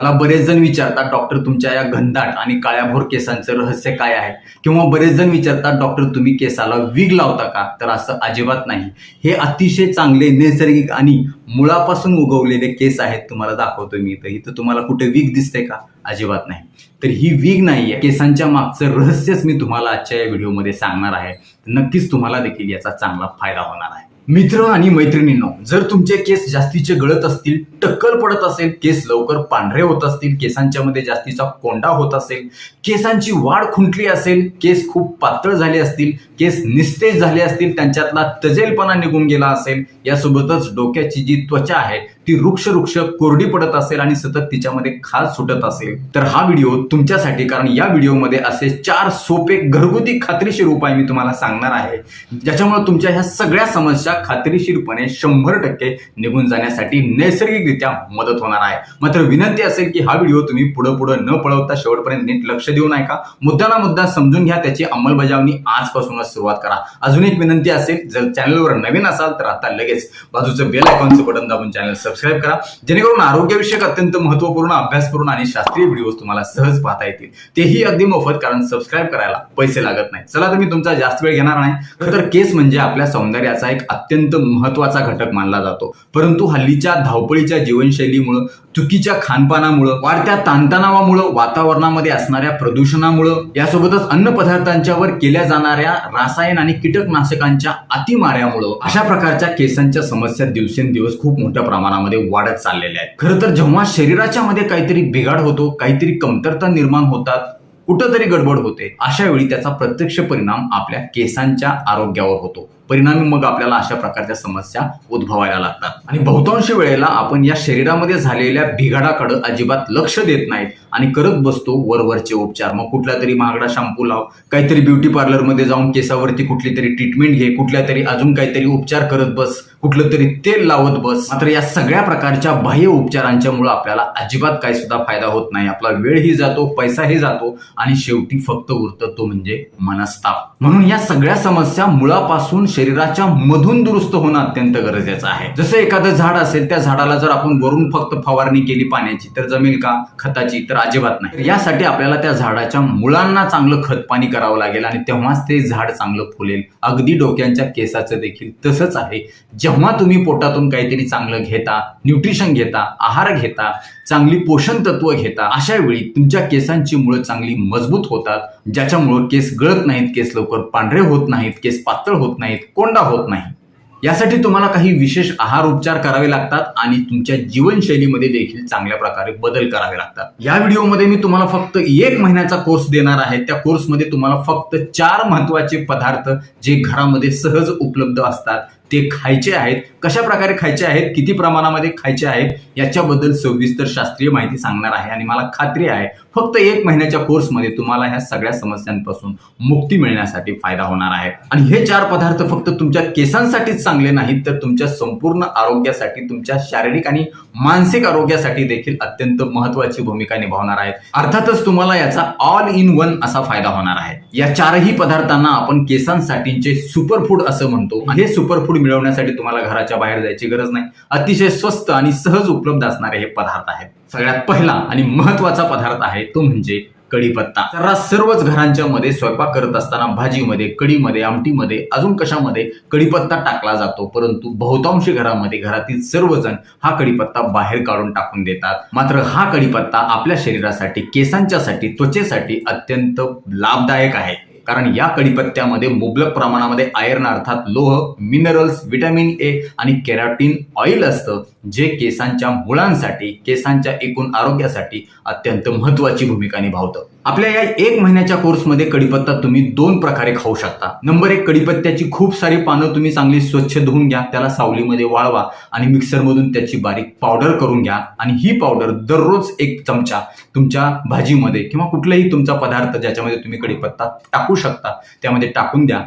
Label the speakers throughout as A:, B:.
A: मला बरेच जण विचारतात डॉक्टर तुमच्या या घनदाट आणि काळ्याभोर केसांचं रहस्य काय आहे? किंवा बरेच जण विचारतात डॉक्टर तुम्ही केसाला विग लावता का? तर असं अजिबात नाही. हे अतिशय चांगले नैसर्गिक आणि मुळापासून उगवलेले केस आहेत तुम्हाला दाखवतो मी. इथं इथं तुम्हाला कुठे विग दिसते का? अजिबात नाही. तर ही विग आहे. केसांच्या मागचं रहस्यच मी तुम्हाला आजच्या या व्हिडिओमध्ये सांगणार आहे. नक्कीच तुम्हाला देखील याचा चांगला फायदा होणार आहे. मित्र आणि मैत्रिणींनो जर तुमचे केस जास्तीचे गळत असतील टक्कल पडत असेल केस लवकर पांढरे होत असतील केसांच्या मध्ये जास्तीचा कोंडा होत असेल केसांची वाढ खुंटली असेल केस खूप पातळ झाले असतील केस निस्तेज झाले असतील त्यांच्यातला तजेलपणा निघून गेला असेल यासोबतच डोक्याची जी त्वचा आहे ती वृक्ष वृक्ष कोरडी पडत असेल आणि सतत तिच्यामध्ये खाज सुटत असेल तर हा व्हिडिओ तुमच्यासाठी कारण या व्हिडिओमध्ये असे चार सोपे घरगुती खात्रीशीर उपाय मी तुम्हाला सांगणार आहे ज्याच्यामुळे तुमच्या ह्या सगळ्या समस्या खात्रीशीरपणे शंभर टक्के निघून जाण्यासाठी नैसर्गिकरित्या मदत होणार आहे. मात्र विनंती असेल की हा व्हिडिओ तुम्ही पुढे पुढे न पळवता शेवटपर्यंत नीट लक्ष देऊ नका. मुद्दाना मुद्दा समजून घ्या त्याची अंमलबजावणी आजपासूनच सुरुवात करा. अजून एक विनंती असेल जर चॅनलवर नवीन असाल तर आता लगेच बाजूचं बेल आयकॉनचं बटन दाबून चॅनल सबस्क्राईब करा. जेणेकरून आरोग्यविषयक अत्यंत महत्त्वपूर्ण अभ्यासपूर्ण आणि शास्त्रीय व्हिडिओ तुम्हाला सहज पाहता येतील. तेही अगदी मोफत कारण सबस्क्राईब करायला पैसे लागत नाही चला तर मी तुमचा जास्त वेळ घेणार नाही. खरं तर केस म्हणजे आपल्या सौंदर्याचा एक अत्यंत महत्त्वाचा घटक मानला जातो. परंतु हल्लीच्या धावपळीच्या जीवनशैलीमुळं चुकीच्या खानपानामुळं वाढत्या ताणतणावामुळं वातावरणामध्ये असणाऱ्या प्रदूषणामुळं यासोबतच अन्न पदार्थांच्यावर केल्या जाणाऱ्या रासायन आणि कीटकनाशकांच्या अतिमाऱ्यामुळं अशा प्रकारच्या केसांच्या समस्या दिवसेंदिवस खूप मोठ्या प्रमाणामध्ये वाढत चाललेल्या आहेत. खरं तर जेव्हा शरीराच्या मध्ये काहीतरी बिघाड होतो काहीतरी कमतरता निर्माण होतात कुठंतरी गडबड होते अशा वेळी त्याचा प्रत्यक्ष परिणाम आपल्या केसांच्या आरोग्यावर होतो. परिणामी मग आपल्याला अशा प्रकारच्या समस्या उद्भवायला लागतात. आणि बहुतांश वेळेला आपण या शरीरामध्ये झालेल्या बिघाडाकडे अजिबात लक्ष देत नाहीत. आणि करत बसतो वरवरचे उपचार. मग कुठला तरी महागडा शॅम्पू लाव काहीतरी ब्युटी पार्लरमध्ये जाऊन केसावरती कुठली तरी ट्रीटमेंट घे कुठल्या तरी अजून काहीतरी उपचार करत बस कुठलं तरी तेल लावत बस. मात्र या सगळ्या प्रकारच्या बाह्य उपचारांच्या मुळे आपल्याला अजिबात काही सुद्धा फायदा होत नाही. आपला वेळही जातो पैसाही जातो आणि शेवटी फक्त उरतं तो म्हणजे मनस्ताप. म्हणून या सगळ्या समस्या मुळापासून शरीराच्या मधून दुरुस्त होणं अत्यंत गरजेचं आहे. जसं एखादं झाड असेल त्या झाडाला जर आपण वरून फक्त फवारणी केली पाण्याची तर जमेल का? खताची तर अजिबात नाही. यासाठी आपल्याला त्या झाडाच्या मुळांना चांगलं खत पाणी करावं लागेल आणि तेव्हाच ते झाड चांगलं फुलेल. अगदी डोक्यांच्या केसाचं देखील तसंच आहे. जेव्हा तुम्ही पोटातून काहीतरी चांगलं घेता न्यूट्रिशन घेता आहार घेता चांगली पोषण तत्व घेता अशा वेळी तुमच्या केसांची मुळं चांगली मजबूत होतात ज्याच्यामुळं केस गळत नाहीत केस लवकर पांढरे होत नाहीत केस पातळ होत नाहीत कोंडा होत नाही. यासाठी तुम्हाला काही विशेष आहार उपचार करावे लागतात आणि तुमच्या जीवनशैलीमध्ये देखील चांगल्या प्रकारे बदल करावे लागतात. या व्हिडिओमध्ये मी तुम्हाला फक्त एक महिन्याचा कोर्स देणार आहे. त्या कोर्समध्ये तुम्हाला फक्त चार महत्त्वाचे पदार्थ जे घरामध्ये सहज उपलब्ध असतात ते खायचे आहेत कशा प्रकारे खायचे आहेत किती प्रमाणामध्ये खायचे आहेत याच्याबद्दल सविस्तर शास्त्रीय माहिती सांगणार आहे आणि मला खात्री आहे फक्त एक महिन्याच्या कोर्समध्ये तुम्हाला ह्या सगळ्या समस्यांपासून मुक्ती मिळण्यासाठी फायदा होणार आहे. आणि हे चार पदार्थ फक्त तुमच्या केसांसाठीच चांगले नाहीत तर तुमच्या संपूर्ण आरोग्यासाठी तुमच्या शारीरिक आणि मानसिक आरोग्यासाठी देखील अत्यंत महत्वाची भूमिका निभावणार आहेत. अर्थातच तुम्हाला याचा ऑल इन वन असा फायदा होणार आहे. या चारही पदार्थांना आपण केसांसाठीचे सुपरफूड असं म्हणतो. हे सुपरफूड मिळवण्यासाठी तुम्हाला घराच्या बाहेर जायची गरज नाही. अतिशय स्वस्त आणि सहज उपलब्ध असणारे हे पदार्थ आहेत. सगळ्यात पहिला आणि महत्त्वाचा पदार्थ आहे तो म्हणजे कढीपत्ता. सर्रास सर्वच घरांच्या मध्ये स्वयंपाक करत असताना भाजीमध्ये कढीमध्ये आमटीमध्ये अजून कशामध्ये कढीपत्ता टाकला जातो. परंतु बहुतांश घरामध्ये घरातील सर्वजण हा कढीपत्ता बाहेर काढून टाकून देतात. मात्र हा कढीपत्ता आपल्या शरीरासाठी केसांच्यासाठी त्वचेसाठी अत्यंत लाभदायक आहे. कारण या कडीपत्त्यामध्ये मुबलक प्रमाणामध्ये आयर्न अर्थात लोह मिनरल्स विटॅमिन ए आणि केराटीन ऑइल असतं जे केसांच्या मुळांसाठी केसांच्या एकूण आरोग्यासाठी अत्यंत महत्वाची भूमिका निभावतं. आपल्या या एक महिन्याच्या कोर्समध्ये कढीपत्ता तुम्ही दोन प्रकारे खाऊ शकता. नंबर एक कढीपत्त्याची खूप सारी पानं तुम्ही चांगली स्वच्छ धुवून घ्या त्याला सावलीमध्ये वाळवा आणि मिक्सरमधून त्याची बारीक पावडर करून घ्या. आणि ही पावडर दररोज एक चमचा तुमच्या भाजीमध्ये किंवा कुठलाही तुमचा पदार्थ ज्याच्यामध्ये तुम्ही कढीपत्ता टाकू शकता त्यामध्ये टाकून द्या.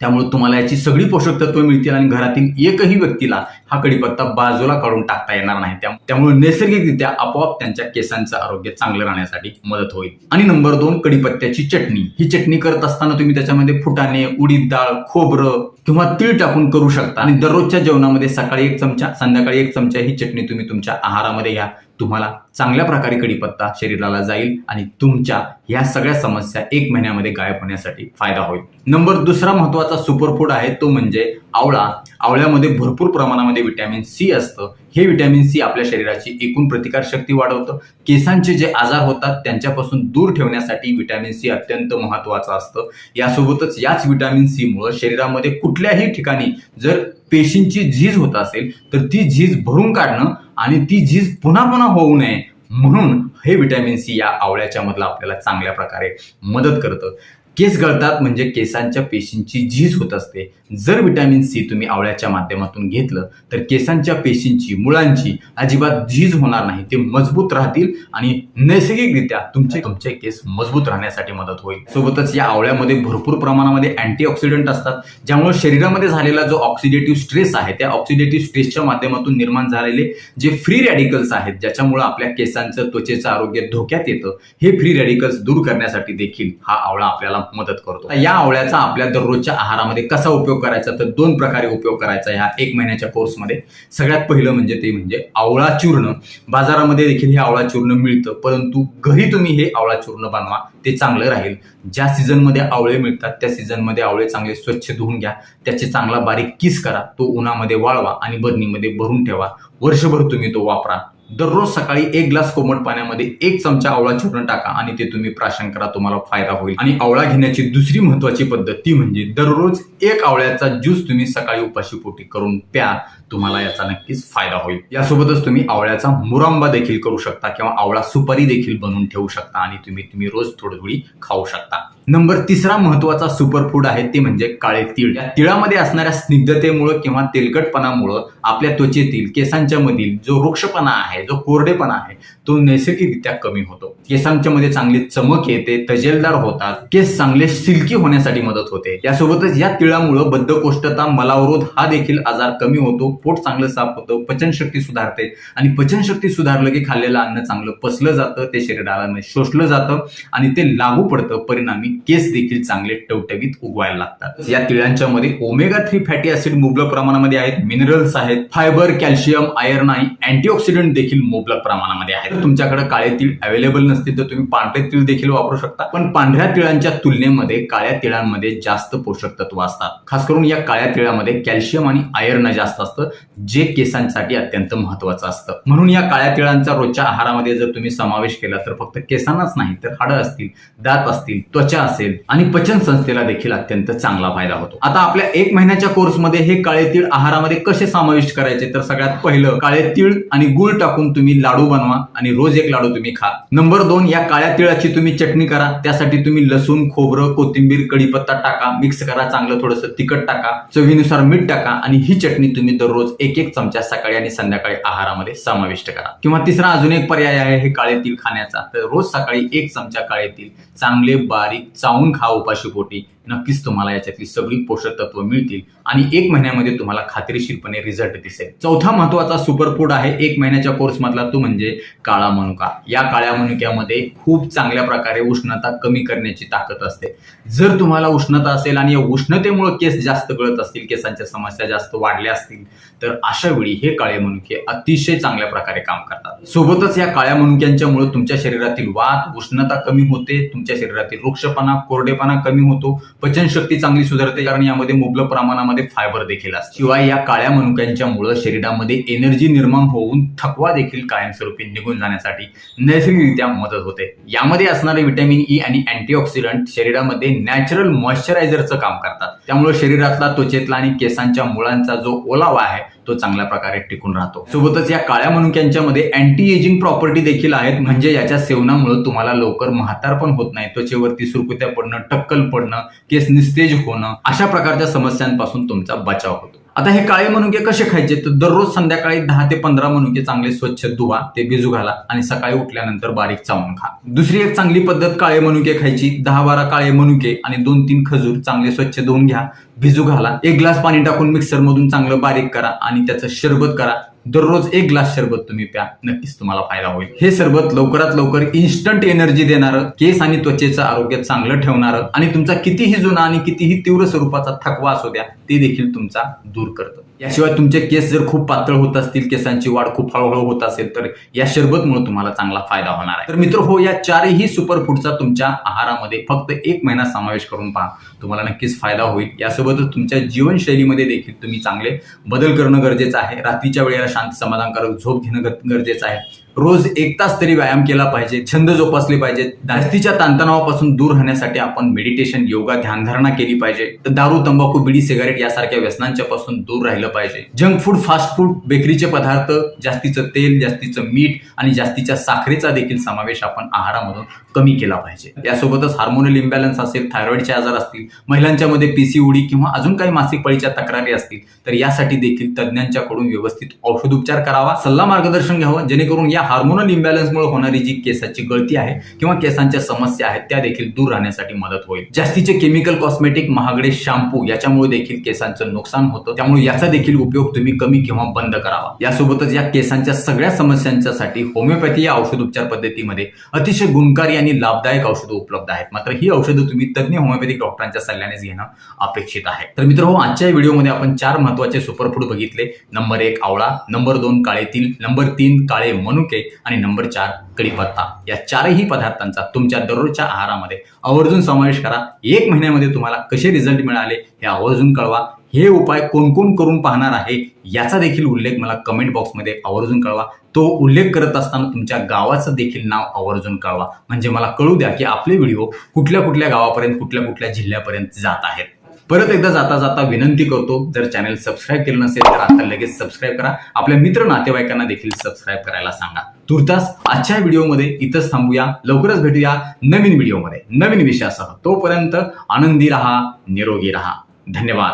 A: त्यामुळे तुम्हाला याची सगळी पोषक तत्व मिळतील आणि घरातील एकही व्यक्तीला हा कडीपत्ता बाजूला काढून टाकता येणार नाही. त्यामुळे नैसर्गिकरित्या आपोआप त्यांच्या केसांचं आरोग्य चांगलं राहण्यासाठी मदत होईल. आणि नंबर दोन कडीपत्त्याची चटणी. ही चटणी करत असताना तुम्ही त्याच्यामध्ये फुटाणे उडीद डाळ खोबरं किंवा तीळ टाकून करू शकता. आणि दररोजच्या जेवणामध्ये सकाळी एक चमचा संध्याकाळी एक चमचा ही चटणी तुम्ही तुमच्या आहारामध्ये घ्या. तुम्हाला चांगल्या प्रकारे कडीपत्ता शरीराला जाईल आणि तुमच्या ह्या सगळ्या समस्या एक महिन्यामध्ये गायब होण्यासाठी फायदा होईल. नंबर दुसरा महत्त्वाचा सुपरफूड आहे तो म्हणजे आवळा आवळ्यामध्ये भरपूर प्रमाणामध्ये विटॅमिन सी असतं. हे विटॅमिन सी आपल्या शरीराची एकूण प्रतिकारशक्ती वाढवतं. केसांचे जे आजार होतात त्यांच्यापासून दूर ठेवण्यासाठी विटॅमिन सी अत्यंत महत्वाचं असतं. यासोबतच याच विटॅमिन सी मुळे शरीरामध्ये कुठल्याही ठिकाणी जर पेशींची झीज होत असेल तर ती झीज भरून काढणं आणि ती झीज पुन्हा पुन्हा होऊ नये म्हणून हे विटॅमिन सी या आवळ्याच्या मधलं आपल्याला चांगल्या प्रकारे मदत करतं. केस गळतात म्हणजे केसांच्या पेशींची झीज होत असते. जर विटॅमिन सी तुम्ही आवळ्याच्या माध्यमातून घेतलं तर केसांच्या पेशींची मुळांची अजिबात झीज होणार नाही. ते मजबूत राहतील आणि नैसर्गिकरित्या तुमचे तुमचे केस मजबूत राहण्यासाठी मदत होईल. सोबतच या आवळ्यामध्ये भरपूर प्रमाणामध्ये अँटीऑक्सिडंट असतात ज्यामुळे शरीरामध्ये झालेला जो ऑक्सिडेटिव्ह स्ट्रेस आहे त्या ऑक्सिडेटिव्ह स्ट्रेसच्या माध्यमातून निर्माण झालेले जे फ्री रॅडिकल्स आहेत ज्याच्यामुळे आपल्या केसांचं त्वचेचं आरोग्य धोक्यात येतं हे फ्री रॅडिकल्स दूर करण्यासाठी देखील हा आवळा आपल्याला मदत करतो. या आवळ्याचा आपल्या दररोजच्या आहारामध्ये कसा उपयोग करायचा? तर दोन प्रकारे उपयोग करायचा ह्या एक महिन्याच्या कोर्समध्ये सगळ्यात पहिलं म्हणजे ते म्हणजे आवळा चूर्ण. बाजारामध्ये देखील हे आवळा चूर्ण मिळतं परंतु घरी तुम्ही हे आवळा चूर्ण बनवा ते चांगलं राहील. ज्या सीझनमध्ये आवळे मिळतात त्या सीझनमध्ये आवळे चांगले स्वच्छ धुवून घ्या. त्याचे चांगला बारीक किस करा तो उन्हामध्ये वाळवा आणि बरणीमध्ये भरून ठेवा. वर्षभर तुम्ही तो वापरा. दररोज सकाळी एक ग्लास कोमट पाण्यामध्ये एक चमचा आवळा चूर्ण टाका आणि ते तुम्ही प्राशन करा तुम्हाला फायदा होईल. आणि आवळा घेण्याची दुसरी महत्वाची पद्धत ती म्हणजे दररोज एक आवळ्याचा ज्यूस तुम्ही सकाळी उपाशी पोटी करून प्या तुम्हाला याचा नक्कीच फायदा होईल. यासोबतच तुम्ही आवळ्याचा मुरांबा देखील करू शकता किंवा आवळा सुपारी देखील बनवून ठेवू शकता आणि तुम्ही तुम्ही रोज थोडी थोडी खाऊ शकता. नंबर तिसरा महत्त्वाचा सुपरफूड आहे ते म्हणजे काळे तीळ. या तिळामध्ये असणाऱ्या स्निग्धतेमुळं किंवा तेलकटपणामुळं आपल्या त्वचेतील केसांच्या मधील जो वृक्षपणा आहे जो कोरडेपणा आहे तो नैसर्गिकरित्या कमी होतो. केसांच्या मध्ये चांगली चमक येते तजेलदार होतात केस चांगले सिल्की होण्यासाठी मदत होते. यासोबतच या तिळामुळं बद्धकोष्ठता मलावरोध हा देखील आजार कमी होतो पोट चांगलं साफ होतं पचनशक्ती सुधारते आणि पचनशक्ती सुधारलं की खाल्लेलं अन्न चांगलं पचलं जातं ते शरीराला शोषलं जातं आणि ते लागू पडतं परिणामी केस देखील चांगले टवटवीत उगवायला लागतात. या तिळांच्या मध्ये ओमेगा थ्री फॅटी ऍसिड मुबलक प्रमाणामध्ये आहेत. मिनरल्स आहेत. फायबर कॅल्शियम आयर्न आणि अँटीऑक्सिडंट देखील मुबलक प्रमाणामध्ये आहेत. तुमच्याकडे काळे तीळ अवेलेबल नसतील तर तुम्ही पांढरे तीळ देखील वापरू शकता. पण पांढऱ्या तिळांच्या तुलनेमध्ये काळ्या तिळांमध्ये जास्त पोषक तत्व असतात. खास करून या काळ्या तिळामध्ये कॅल्शियम आणि आयर्न जास्त असतं जे केसांसाठी अत्यंत महत्वाचं असतं. म्हणून या काळ्या तिळांचा रोजच्या आहारामध्ये जर तुम्ही समावेश केला तर फक्त केसांनाच नाही तर हाडं असतील दात असतील त्वचा असेल आणि पचन संस्थेला देखील अत्यंत चांगला फायदा होतो. आता आपल्या एक महिन्याच्या कोर्समध्ये हे काळे तीळ आहारामध्ये कसे समाविष्ट करायचे? तर सगळ्यात पहिलं काळे तीळ आणि गुळ टाकून तुम्ही लाडू बनवा आणि रोज एक लाडू तुम्ही खा. नंबर दोन या काळ्या तिळाची तुम्ही चटणी करा. त्यासाठी तुम्ही लसूण खोबरं कोथिंबीर कढीपत्ता टाका. मिक्स करा चांगलं थोडंसं तिखट टाका. चवीनुसार मीठ टाका आणि ही चटणी तुम्ही दररोज एक एक चमचा सकाळी आणि संध्याकाळी आहारामध्ये समाविष्ट करा. किंवा तिसरा अजून एक पर्याय आहे हे काळे तीळ खाण्याचा. तर रोज सकाळी एक चमचा काळे तीळ चांगले बारीक चावून खा उपाशी पोटी नक्कीच तुम्हाला याच्यातली सगळी पोषक तत्व मिळतील. आणि एक महिन्यामध्ये तुम्हाला खात्रीशीरपणे रिझल्ट दिसेल. चौथा महत्त्वाचा सुपर फूड आहे एक महिन्याच्या कोर्स मधला तो म्हणजे काळा मनुका. या काळ्या मनुक्यामध्ये खूप चांगल्या प्रकारे उष्णता कमी करण्याची ताकद असते. जर तुम्हाला उष्णता असेल आणि या उष्णतेमुळे केस जास्त गळत असतील केसांच्या समस्या जास्त वाढल्या असतील तर अशा वेळी हे काळे मनुके अतिशय चांगल्या प्रकारे काम करतात. सोबतच या काळ्या मनुक्यांच्यामुळे तुमच्या शरीरातील वात उष्णता कमी होते तुमच्या शरीरातील वृक्षपणा कोरडेपणा कमी होतो पचनशक्ती चांगली सुधारते कारण यामध्ये मुबलक प्रमाणामध्ये फायबर देखील असते. शिवाय या काळ्या मनुक्यांच्या मुळे शरीरामध्ये एनर्जी निर्माण होऊन थकवा देखील कायमस्वरूपी निघून जाण्यासाठी नैसर्गिकरित्या मदत होते. यामध्ये असणारे विटॅमिन ई e आणि अँटीऑक्सिडंट शरीरामध्ये नॅचरल मॉइश्चरायझरचं काम करतात. त्यामुळे शरीरातला त्वचेतला आणि केसांच्या मुळांचा जो ओलावा आहे तो चांगल्या प्रकारे टिकून राहतो. सोबतच या काळ्या मनुक्यांच्या मध्ये अँटी एजिंग प्रॉपर्टी देखील आहेत. म्हणजे याच्या सेवनामुळे तुम्हाला लवकर म्हातार पण होत नाही त्वचेवरती सुरकुत्या पडणं टक्कल पडणं केस निस्तेज होणं अशा प्रकारच्या समस्यांपासून तुमचा बचाव होतो. आता हे काळे मनुके कसे खायचे? तर दररोज संध्याकाळी दहा ते पंधरा मनुके चांगले स्वच्छ धुवा ते भिजू घाला आणि सकाळी उठल्यानंतर बारीक चावून खा. दुसरी एक चांगली पद्धत काळे मनुके खायची दहा बारा काळे मनुके आणि दोन तीन खजूर चांगले स्वच्छ धुवून घ्या भिजू घाला. एक ग्लास पाणी टाकून मिक्सरमधून चांगलं बारीक करा आणि त्याचं शरबत करा. दररोज एक ग्लास सरबत तुम्ही प्या. नक्कीच तुम्हाला फायदा होईल. हे सरबत लवकरात लवकर इन्स्टंट एनर्जी देणारं केस आणि त्वचेचं आरोग्य चांगलं ठेवणारं आणि तुमचा कितीही जुना आणि कितीही तीव्र स्वरूपाचा थकवा असू द्या ते देखील तुमचा दूर करतं. याशिवाय तुमचे केस जर खूप पातळ होत असतील केसांची वाढ खूप हळूहळू होत असेल तर या शरबतमुळे तुम्हाला चांगला फायदा होणार आहे. तर मित्र हो या चारही सुपर फूडचा तुमच्या आहारामध्ये फक्त एक महिना समावेश करून पहा. तुम्हाला नक्कीच फायदा होईल. यासोबतच तुमच्या जीवनशैलीमध्ये देखील तुम्ही चांगले बदल करणं गरजेचं आहे. रात्रीच्या वेळेला शांत समाधानकारक झोप घेणं गरजेचं आहे. रोज एक तास तरी व्यायाम केला पाहिजे छंद जोपासले पाहिजे जास्तीच्या ताणतणावापासून दूर राहण्यासाठी आपण मेडिटेशन योगा ध्यानधारणा केली पाहिजे. तर दारू तंबाखू बिडी सिगारेट यासारख्या व्यसनांच्या पासून दूर राहिलं पाहिजे. जंक फूड फास्ट फूड बेकरीचे पदार्थ जास्तीचं तेल जास्तीचं मीठ आणि जास्तीच्या साखरेचा देखील समावेश आपण आहारामधून कमी केला पाहिजे. यासोबतच हार्मोनल इम्बॅलन्स असेल थायरॉइडचे आजार असतील महिलांच्या मध्ये पीसीओडी किंवा अजून काही मासिक पळीच्या तक्रारी असतील तर यासाठी देखील तज्ज्ञांच्याकडून व्यवस्थित औषधोपचार करावा. सल्ला मार्गदर्शन घ्यावं जेणेकरून या हार्मोनल इम्बॅलन्समुळे होणारी जी केसाची गळती आहे किंवा केसांच्या समस्या आहेत त्या देखील दूर राहण्यासाठी मदत होईल. जास्तीचे केमिकल कॉस्मेटिक महागडे शॅम्पू याच्यामुळे देखील केसांचं नुकसान होतं. त्यामुळे याचा देखील उपयोग तुम्ही कमी किंवा बंद करावा. यासोबतच या केसांच्या सगळ्या समस्यांच्यासाठी होमिओपॅथी या औषधोपचार पद्धतीमध्ये अतिशय गुणकारी आणि लाभदायक औषधं उपलब्ध आहेत. मात्र ही औषधं तुम्ही तज्ञ होमिओपॅथिक डॉक्टरांच्या सल्ल्यानेच घेणं अपेक्षित आहे. तर मित्र हो आजच्या व्हिडिओमध्ये आपण चार महत्त्वाचे सुपरफूड बघितले. नंबर एक आवळा नंबर दोन काळे तिल नंबर तीन काळे मनुके आणि नंबर चार कढीपत्ता या चारही पदार्थांचा तुमच्या दररोजच्या आहारामध्ये आवर्जून समावेश करा. एक महिन्यामध्ये तुम्हाला कसे रिझल्ट मिळाले हे आवर्जून कळवा. हे उपाय कोण कोण करून पाहणार आहे याचा देखील उल्लेख मला कमेंट बॉक्समध्ये आवर्जून कळवा. तो उल्लेख करत असताना तुमच्या गावाचं देखील नाव आवर्जून कळवा. म्हणजे मला कळू द्या की आपले व्हिडिओ कुठल्या कुठल्या गावापर्यंत कुठल्या कुठल्या जिल्ह्यापर्यंत जात आहेत. परत एकदा जाता जाता विनंती करतो जर चॅनल सबस्क्राईब केलं नसेल तर आता लगेच सबस्क्राईब करा. आपल्या मित्र नातेवाईकांना देखील सबस्क्राईब करायला सांगा. तुर्तास आजच्या व्हिडिओमध्ये इथंच थांबूया. लवकरच भेटूया नवीन व्हिडिओमध्ये. नवीन विषयासह. तोपर्यंत आनंदी राहा निरोगी राहा. धन्यवाद.